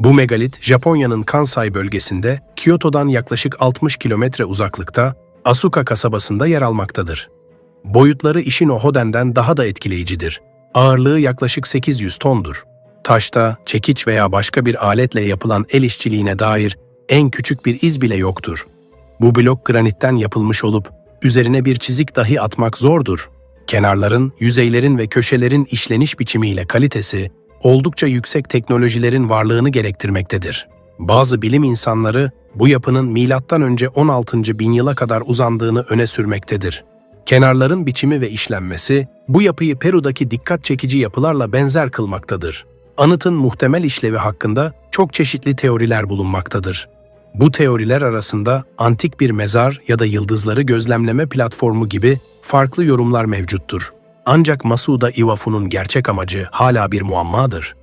Bu megalit, Japonya'nın Kansai bölgesinde, Kyoto'dan yaklaşık 60 kilometre uzaklıkta, Asuka kasabasında yer almaktadır. Boyutları Ishino-Hoden'den daha da etkileyicidir. Ağırlığı yaklaşık 800 tondur. Taşta, çekiç veya başka bir aletle yapılan el işçiliğine dair en küçük bir iz bile yoktur. Bu blok granitten yapılmış olup, üzerine bir çizik dahi atmak zordur. Kenarların, yüzeylerin ve köşelerin işleniş biçimiyle kalitesi, oldukça yüksek teknolojilerin varlığını gerektirmektedir. Bazı bilim insanları bu yapının önce 16. bin yıla kadar uzandığını öne sürmektedir. Kenarların biçimi ve işlenmesi bu yapıyı Peru'daki dikkat çekici yapılarla benzer kılmaktadır. Anıtın muhtemel işlevi hakkında çok çeşitli teoriler bulunmaktadır. Bu teoriler arasında antik bir mezar ya da yıldızları gözlemleme platformu gibi farklı yorumlar mevcuttur. Ancak Masuda Iwafu'nun gerçek amacı hala bir muammadır.